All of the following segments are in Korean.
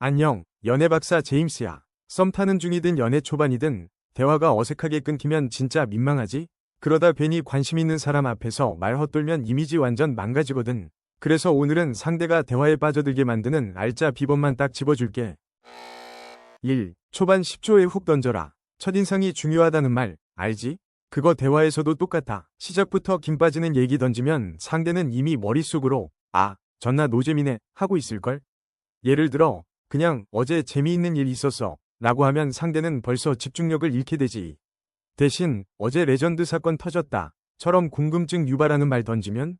안녕, 연애 박사 제임스야. 썸 타는 중이든 연애 초반이든 대화가 어색하게 끊기면 진짜 민망하지? 그러다 괜히 관심 있는 사람 앞에서 말 헛돌면 이미지 완전 망가지거든. 그래서 오늘은 상대가 대화에 빠져들게 만드는 알짜 비법만 딱 집어줄게. 1. 초반 10초에 훅 던져라. 첫인상이 중요하다는 말, 알지? 그거 대화에서도 똑같아. 시작부터 김 빠지는 얘기 던지면 상대는 이미 머릿속으로 아, 전나 노잼이네 하고 있을걸? 예를 들어 그냥 어제 재미있는 일 있었어 라고 하면 상대는 벌써 집중력을 잃게 되지. 대신 어제 레전드 사건 터졌다 처럼 궁금증 유발하는 말 던지면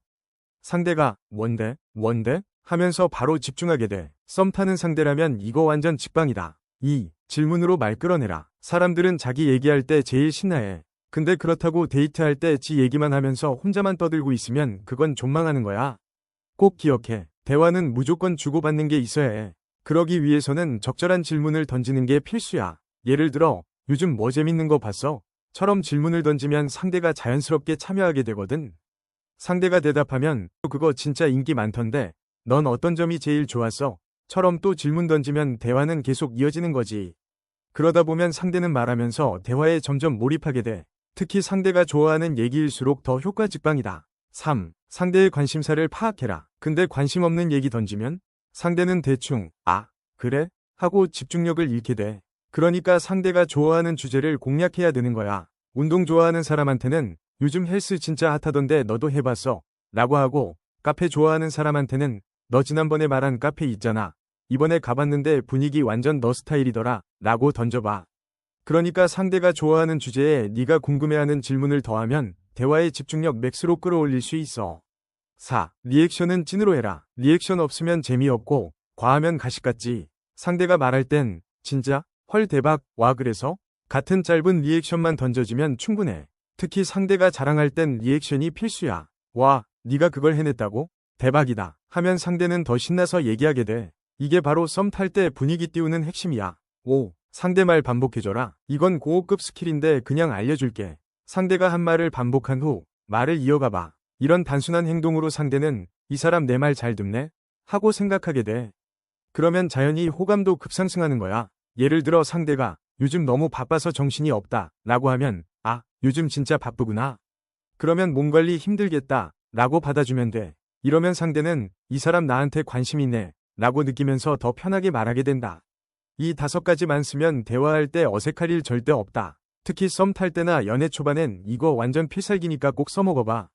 상대가 뭔데? 뭔데? 하면서 바로 집중하게 돼. 썸 타는 상대라면 이거 완전 직방이다. 2. 질문으로 말 끌어내라. 사람들은 자기 얘기할 때 제일 신나해. 근데 그렇다고 데이트할 때 지 얘기만 하면서 혼자만 떠들고 있으면 그건 존망하는 거야. 꼭 기억해. 대화는 무조건 주고받는 게 있어야 해. 그러기 위해서는 적절한 질문을 던지는 게 필수야. 예를 들어, 요즘 뭐 재밌는 거 봤어? 처럼 질문을 던지면 상대가 자연스럽게 참여하게 되거든. 상대가 대답하면 그거 진짜 인기 많던데 넌 어떤 점이 제일 좋았어? 처럼 또 질문 던지면 대화는 계속 이어지는 거지. 그러다 보면 상대는 말하면서 대화에 점점 몰입하게 돼. 특히 상대가 좋아하는 얘기일수록 더 효과 직방이다. 3. 상대의 관심사를 파악해라. 근데 관심 없는 얘기 던지면 상대는 대충 아, 그래? 하고 집중력을 잃게 돼. 그러니까 상대가 좋아하는 주제를 공략해야 되는 거야. 운동 좋아하는 사람한테는 요즘 헬스 진짜 핫하던데 너도 해봤어? 라고 하고 카페 좋아하는 사람한테는 너 지난번에 말한 카페 있잖아. 이번에 가봤는데 분위기 완전 너 스타일이더라. 라고 던져봐. 그러니까 상대가 좋아하는 주제에 네가 궁금해하는 질문을 더하면 대화의 집중력 맥스로 끌어올릴 수 있어. 4. 리액션은 찐으로 해라. 리액션 없으면 재미없고 과하면 가식 같지. 상대가 말할 땐 진짜 헐 대박 와 그래서 같은 짧은 리액션만 던져주면 충분해. 특히 상대가 자랑할 땐 리액션이 필수야. 와, 네가 그걸 해냈다고? 대박이다. 하면 상대는 더 신나서 얘기하게 돼. 이게 바로 썸 탈 때 분위기 띄우는 핵심이야. 5. 상대 말 반복해줘라. 이건 고급 스킬인데 그냥 알려줄게. 상대가 한 말을 반복한 후 말을 이어가봐. 이런 단순한 행동으로 상대는 이 사람 내 말 잘 듣네? 하고 생각하게 돼. 그러면 자연히 호감도 급상승하는 거야. 예를 들어 상대가 요즘 너무 바빠서 정신이 없다 라고 하면 아, 요즘 진짜 바쁘구나. 그러면 몸 관리 힘들겠다 라고 받아주면 돼. 이러면 상대는 이 사람 나한테 관심 있네 라고 느끼면서 더 편하게 말하게 된다. 이 다섯 가지만 쓰면 대화할 때 어색할 일 절대 없다. 특히 썸 탈 때나 연애 초반엔 이거 완전 필살기니까 꼭 써먹어봐.